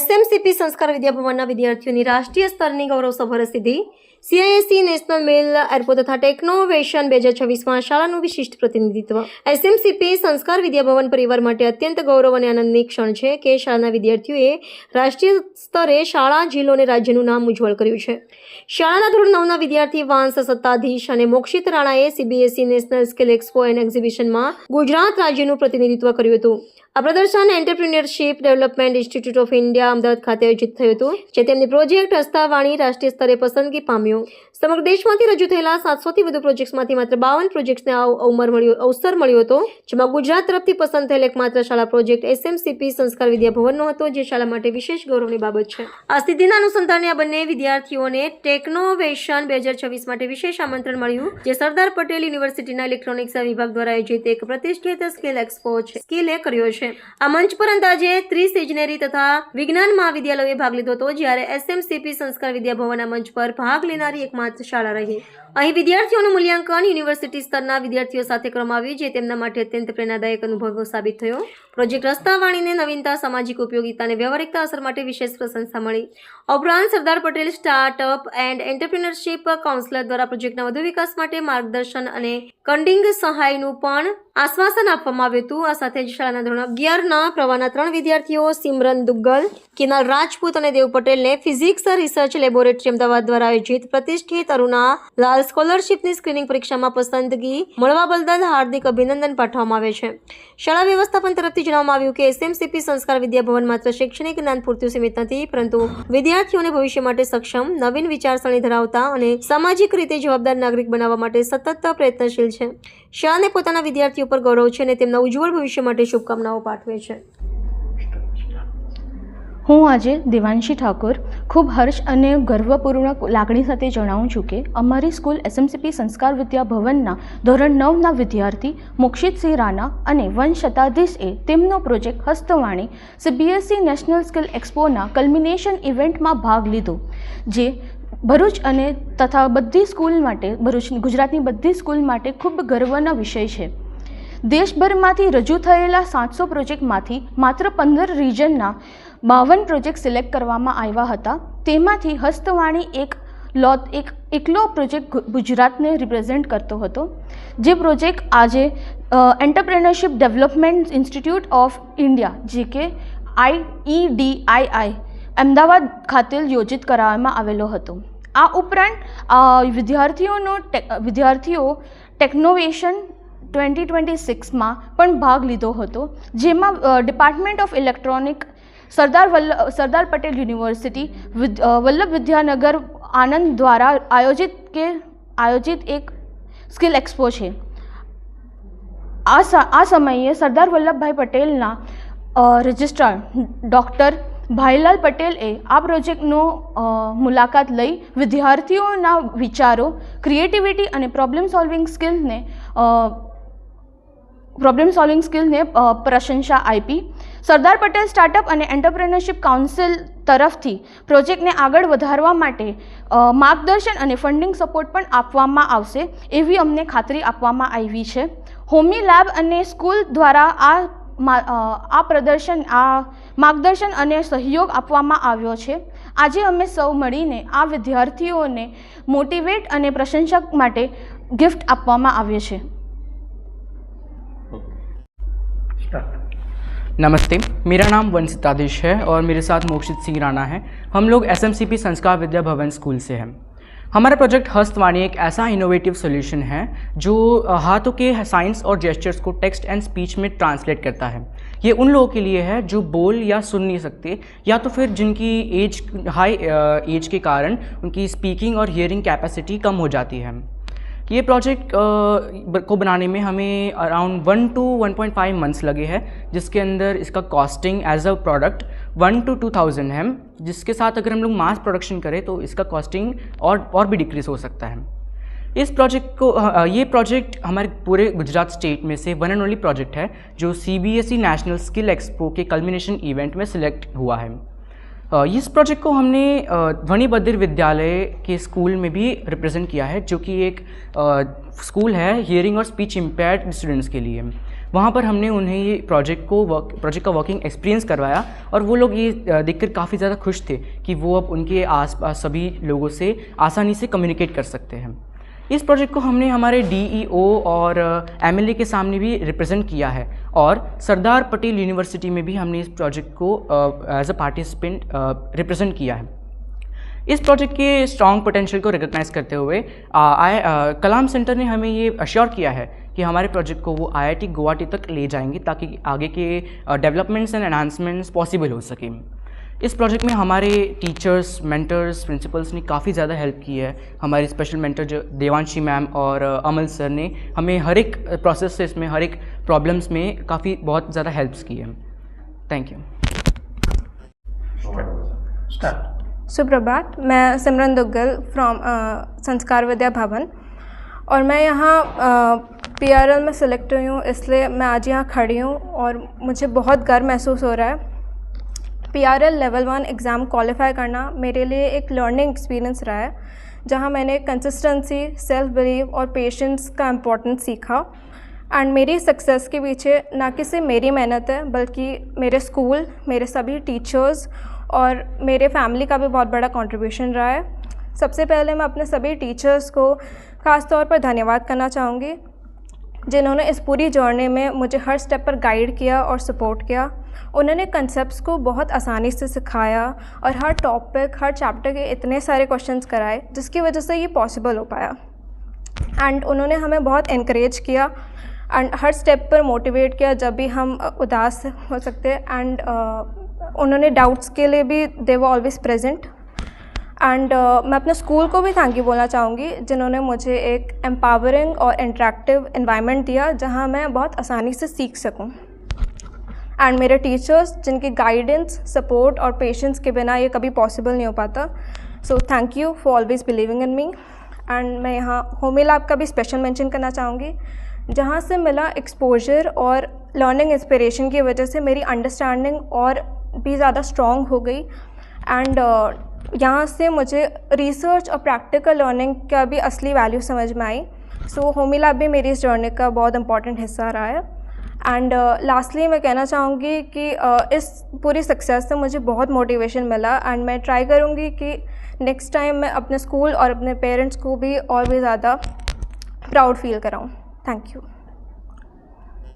એસએમસીપી સંસ્કાર વિદ્યાભવનના વિદ્યાર્થીઓની રાષ્ટ્રીય સ્તરની ગૌરવસભર સિદ્ધિ સીઆઈએસસી નેશનલ મેલ એરપોર્ટ તથા ટેકનોવેશન બે હજાર છવ્વીસમાં શાળાનું વિશિષ્ટ પ્રતિનિધિત્વ એસએમસીપી સંસ્કાર વિદ્યાભવન પરિવાર માટે અત્યંત ગૌરવ અને આનંદની ક્ષણ છે કે શાળાના વિદ્યાર્થીઓએ રાષ્ટ્રીય સ્તરે શાળા જિલ્લો અને રાજ્યનું નામ ઉજ્જવળ કર્યું છે શાળાના ધોરણ નવના વિદ્યાર્થી વાંસ સત્તાધીશ અને મોક્ષિત રાણાએ CBSE national skill expo and એક્ઝિબિશનમાં ગુજરાત રાજ્યનું પ્રતિનિધિત્વ કર્યું હતું આ પ્રદર્શન entrepreneurship development institute of India Ahmedabad ખાતે આયોજિત થયું હતું જે તેમની પ્રોજેક્ટ હસ્તાવાણી રાષ્ટ્રીય સ્તરે પસંદગી પામ્યું tenham સમગ્ર દેશમાંથી રજૂ થયેલા સાતસોથી વધુ પ્રોજેક્ટ્સમાંથી માત્ર બાવન પ્રોજેક્ટ્સને અવમર મળ્યો અવસર મળ્યો હતો જેમાં ગુજરાત તરફથી પસંદ થયેલ એકમાત્ર શાળા પ્રોજેક્ટ એસએમસીપી સંસ્કાર વિદ્યાભવનનો હતો જે શાળા માટે વિશેષ ગૌરવની બાબત છે આ સ્થિતિના અનુસંધાને આ બંને વિદ્યાર્થીઓને ટેકનોવેશન બે હજાર છવ્વીસ માટે વિશેષ આમંત્રણ મળ્યું જે સરદાર પટેલ યુનિવર્સિટીના ઇલેક્ટ્રોનિક્સ વિભાગ દ્વારા આયોજિત એક પ્રતિષ્ઠિત સ્કિલ એક્સપો છે સ્કિલે કર્યો છે આ મંચ પર અંદાજે ત્રીસ ઇજનેરી તથા વિજ્ઞાન મહાવિદ્યાલયોએ ભાગ લીધો હતો જ્યારે એસએમસીપી સંસ્કાર વિદ્યાભવનના મંચ પર ભાગ લેનારી એકમાત્ર ते शाळा रहे અહીં વિદ્યાર્થીઓનું મૂલ્યાંકન યુનિવર્સિટી સ્તરના વિદ્યાર્થીઓ સાથે કરવામાં જે તેમના માટે અત્યંત પ્રેરણાદાયક અનુભવ સાબિત થયો પ્રોજેક્ટ રસ્તા વાણીને નવીનતા સામાજિક ઉપયોગિતા અને વ્યવહારિકતા અસર માટે વિશેષ પ્રશંસા મળી ઉપરાંત Sardar Patel startup and entrepreneurship councillor દ્વારા પ્રોજેક્ટના વધુ વિકાસ માટે માર્ગદર્શન અને કંડિંગ સહાયનું પણ આશ્વાસન આપવામાં આવ્યું હતું આ સાથે જ શાળાના ધોરણ અગિયારના પ્રવાહના ત્રણ વિદ્યાર્થીઓ સિમરન દુગ્ગલ કિનાલ રાજપૂત અને દેવ પટેલને ફિઝિક્સ રિસર્ચ લેબોરેટરી અમદાવાદ દ્વારા આયોજિત પ્રતિષ્ઠિત અરુણા લાલ સ્કોલરશીપની સ્ક્રીનિંગ પરીક્ષામાં પસંદગી મળવા બદલ હાર્દિક અભિનંદન પાઠવવામાં આવે છે શાળા વ્યવસ્થાપન તરફથી જણાવવામાં આવ્યું કે એસએમસીપી સંસ્કાર વિદ્યાભવન માત્ર શૈક્ષણિક જ્ઞાન પૂરતું સીમિત નથી પરંતુ વિદ્યાર્થીઓને ભવિષ્ય માટે સક્ષમ નવીન વિચારસરણી ધરાવતા અને સામાજિક રીતે જવાબદાર નાગરિક બનાવવા માટે સતત પ્રયત્નશીલ છે શાળાને પોતાના વિદ્યાર્થીઓ પર ગૌરવ છે અને તેમના ઉજ્જવળ ભવિષ્ય માટે શુભકામનાઓ પાઠવે છે હું આજે દેવાંશી ઠાકોર ખૂબ હર્ષ અને ગર્વપૂર્ણ લાગણી સાથે જણાવું છું કે અમારી સ્કૂલ એસએમસીપી સંસ્કાર વિદ્યા ભવનના ધોરણ નવના વિદ્યાર્થી મુક્ષિતસિંહ રાના અને વન તેમનો project Hastvani CBSE national skill એક્સપોના કલ્મિનેશન ઇવેન્ટમાં ભાગ લીધો જે ભરૂચ અને તથા બધી સ્કૂલ માટે ભરૂચ ગુજરાતની બધી સ્કૂલ માટે ખૂબ ગર્વનો વિષય છે દેશભરમાંથી રજૂ થયેલા સાતસો પ્રોજેક્ટમાંથી માત્ર પંદર રીજનના બાવન પ્રોજેક્ટ સિલેક્ટ કરવામાં આવ્યા હતા તેમાંથી હસ્તવાણી એક લો એક એકલો પ્રોજેક્ટ ગુજરાતને રિપ્રેઝેન્ટ કરતો હતો જે પ્રોજેક્ટ આજે entrepreneurship development institute of India જે કે આઈ આઈઈડીઆઈઆઈ અમદાવાદ ખાતે યોજિત કરાવવામાં આવેલો હતો આ ઉપરાંત વિદ્યાર્થીઓનો વિદ્યાર્થીઓ ટેકનોવેશન ટ્વેન્ટી ટ્વેન્ટી સિક્સમાં પણ ભાગ લીધો હતો જેમાં department of electronic Sardar Vallabh Sardar Patel university Vallabh Vidyanagar Anand દ્વારા આયોજિત કે આયોજિત એક સ્કિલ એક્સપો છે આ આ સમયે સરદાર વલ્લભભાઈ પટેલના રજિસ્ટ્રાર ડૉક્ટર ભાઈલાલ પટેલે આ પ્રોજેક્ટનો મુલાકાત લઈ વિદ્યાર્થીઓના વિચારો ક્રિએટિવિટી અને પ્રોબ્લેમ સોલ્વિંગ સ્કિલને પ્રોબ્લેમ સોલ્વિંગ સ્કિલને પ્રશંસા આપી સરદાર પટેલ સ્ટાર્ટઅપ અને એન્ટરપ્રેનરશિપ કાઉન્સિલ તરફથી પ્રોજેક્ટને આગળ વધારવા માટે માર્ગદર્શન અને ફંડિંગ સપોર્ટ પણ આપવામાં આવશે એવી અમને ખાતરી આપવામાં આવી છે હોમી લેબ અને સ્કૂલ દ્વારા આ આ પ્રદર્શન આ માર્ગદર્શન અને સહયોગ આપવામાં આવ્યો છે આજે અમે સૌ મળીને આ વિદ્યાર્થીઓને મોટિવેટ અને પ્રશંસક માટે ગિફ્ટ આપવામાં આવે છે नमस्ते मेरा नाम वंशिताधीश है और मेरे साथ मोक्षित सिंह राणा है हम लोग एस संस्कार विद्या भवन स्कूल से हैं हमारा प्रोजेक्ट हस्तवाणी एक ऐसा इनोवेटिव सॉल्यूशन है जो हाथों के साइंस और जेस्चर्स को टेक्स्ट एंड स्पीच में ट्रांसलेट करता है ये उन लोगों के लिए है जो बोल या सुन नहीं सकते या तो फिर जिनकी एज हाई एज के कारण उनकी स्पीकिंग और हियरिंग कैपेसिटी कम हो जाती है ये प्रोजेक्ट को बनाने में हमें around one two one point five months लगे हैं जिसके अंदर इसका costing as a product one two two thousand है जिसके साथ अगर हम लोग मास प्रोडक्शन करें तो इसका कॉस्टिंग और और भी डिक्रीज़ हो सकता है इस प्रोजेक्ट को ये प्रोजेक्ट हमारे पूरे गुजरात स्टेट में से वन एंड ओनली प्रोजेक्ट है जो C B S E national skill expo के कल्बिनेशन इवेंट में सिलेक्ट हुआ है इस प्रोजेक्ट को हमने ध्वनि बद्र विद्यालय के स्कूल में भी रिप्रेजेंट किया है जो कि एक स्कूल है हियरिंग और स्पीच इम्पेयर स्टूडेंट्स के लिए वहाँ पर हमने उन्हें ये प्रोजेक्ट को वर्क प्रोजेक्ट का वर्किंग एक्सपीरियंस करवाया और वो लोग ये देखकर काफ़ी ज़्यादा खुश थे कि वो अब उनके आसपास सभी लोगों से आसानी से कम्युनिकेट कर सकते हैं इस प्रोजेक्ट को हमने हमारे डीईओ e और एमएलए के सामने भी रिप्रेजेंट किया है और सरदार पटेल यूनिवर्सिटी में भी हमने इस प्रोजेक्ट को एज अ पार्टिसिपेंट रिप्रेजेंट किया है इस प्रोजेक्ट के स्ट्रॉन्ग पोटेंशियल को रिकोगनाइज करते हुए आई कलाम सेंटर ने हमें ये अश्योर किया है कि हमारे प्रोजेक्ट को वो आईआईटी गुवाहाटी तक ले जाएंगे ताकि आगे के डेवलपमेंट्स एंड एनहांसमेंट्स पॉसिबल हो सकें इस प्रोजेक्ट में हमारे टीचर्स मेंटर्स प्रिंसिपल्स ने काफ़ी ज़्यादा हेल्प की है हमारे स्पेशल मेंटर जो देवांशी मैम और अमल uh, सर ने हमें हर एक प्रोसेस से इसमें हर एक प्रॉब्लम्स में काफ़ी बहुत ज़्यादा हेल्प्स की है थैंक यू सुप्रभात मैं सिमरन दुग्गल फ्रॉम uh, संस्कार विद्या भवन और मैं यहाँ पी uh, में सिलेक्ट हुई हूँ इसलिए मैं आज यहाँ खड़ी हूँ और मुझे बहुत गर्व महसूस हो रहा है PRL level one exam qualify करना मेरे लिए एक लर्निंग एक्सपीरियंस रहा है जहाँ मैंने कंसिस्टेंसी सेल्फ बिलीव और पेशेंस का इम्पोर्टेंस सीखा एंड मेरी सक्सेस के पीछे ना कि सिर्फ मेरी मेहनत है बल्कि मेरे स्कूल मेरे सभी टीचर्स और मेरे फैमिली का भी बहुत बड़ा कॉन्ट्रीब्यूशन रहा है सबसे पहले मैं अपने सभी टीचर्स को ख़ास तौर पर धन्यवाद करना चाहूँगी जिन्होंने इस पूरी जर्नी में मुझे हर स्टेप पर गाइड किया और सपोर्ट किया उन्होंने कंसेप्ट को बहुत आसानी से सिखाया और हर टॉपिक हर चैप्टर के इतने सारे क्वेश्चन कराए जिसकी वजह से ये पॉसिबल हो पाया एंड उन्होंने हमें बहुत इनक्रेज किया एंड हर स्टेप पर मोटिवेट किया जब भी हम उदास हो सकते एंड uh, उन्होंने डाउट्स के लिए भी दे वो ऑलवेज प्रेजेंट एंड मैं अपने स्कूल को भी थैंक यू बोलना चाहूँगी जिन्होंने मुझे एक एम्पावरिंग और इंट्रैक्टिव इन्वायरमेंट दिया जहाँ मैं बहुत आसानी से सीख सकूँ एंड मेरे टीचर्स जिनके गाइडेंस सपोर्ट और पेशेंस के बिना ये कभी पॉसिबल नहीं हो पाता so thank you for always believing in me and मैं यहाँ होमी लैब का भी स्पेशल मेंशन करना चाहूँगी जहाँ से मिला एक्सपोजर और लर्निंग इंस्पिरेशन की वजह से मेरी अंडरस्टैंडिंग और भी ज़्यादा स्ट्रॉन्ग हो गई एंड uh, यहाँ से मुझे रिसर्च और प्रैक्टिकल लर्निंग का भी असली वैल्यू समझ में आई सो होमी लैब भी मेरी इस जर्नी का बहुत इंपॉर्टेंट हिस्सा रहा है एंड लास्टली uh, मैं कहना चाहूँगी कि uh, इस पूरी सक्सेस से मुझे बहुत मोटिवेशन मिला एंड मैं ट्राई करूँगी कि नेक्स्ट टाइम मैं अपने स्कूल और अपने पेरेंट्स को भी और भी ज़्यादा प्राउड फील कराऊँ थैंक यू